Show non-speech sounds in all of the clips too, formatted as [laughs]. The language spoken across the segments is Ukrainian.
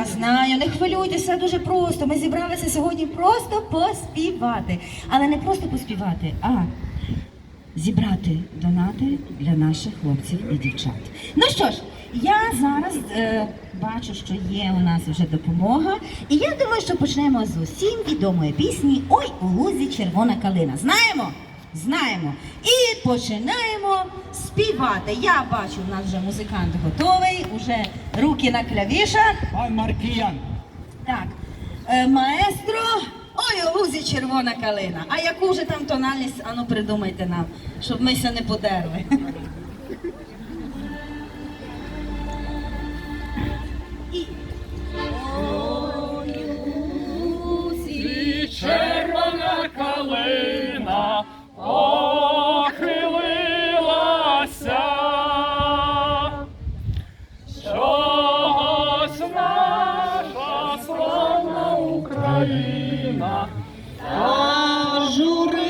Я знаю, не хвилюйтеся, все дуже просто. Ми зібралися сьогодні просто поспівати. Але не просто поспівати, а зібрати донати для наших хлопців і дівчат. Ну що ж, я зараз е, бачу, що є у нас вже допомога, і я думаю, що почнемо з усім відомої пісні Ой у лузі червона калина. Знаємо? Знаємо. І починаємо співати. Я бачу, у нас вже музикант готовий, уже руки на клавішах. Пан Маркіян. Так, е, маестро, ой, у лузі червона калина. А яку вже там тональність, ану придумайте нам, щоб ми ся не подерли. Пожурилася.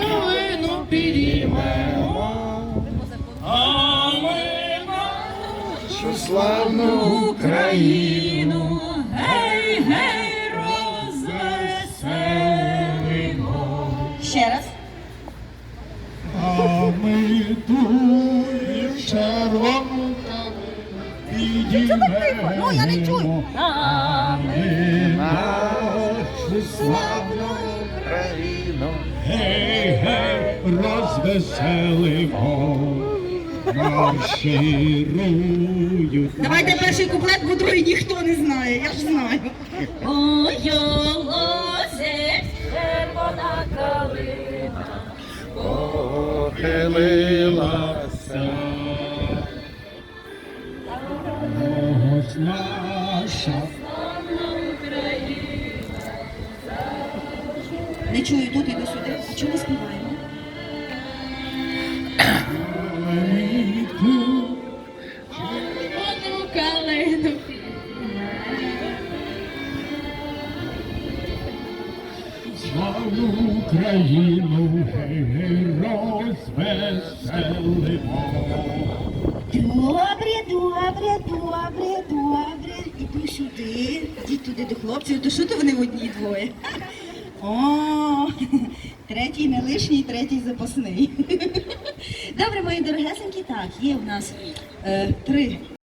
Калину підіймемо, а ми нашу славну Україну, гей, гей, розвеселимо. Ще раз. А ми тую червону Ну, я не чую. Нашу славну Україну. Гей, гей, розвеселимо. Марширують. Давайте перший куплет, бо другий ніхто не знає, я ж знаю. Ой, лозе, червона калина. Не чую тут, іду сюди. А чого не співаємо? Славну Україну, гей, розвеселимо. Добре, добре, добре, добре. Іду сюди. Ідіть туди до хлопців, то що то вони в одній двоє? О, [laughs] третій не лишній, третій запасний. [laughs] Добре, мої дорогесенькі, так, є в нас е, три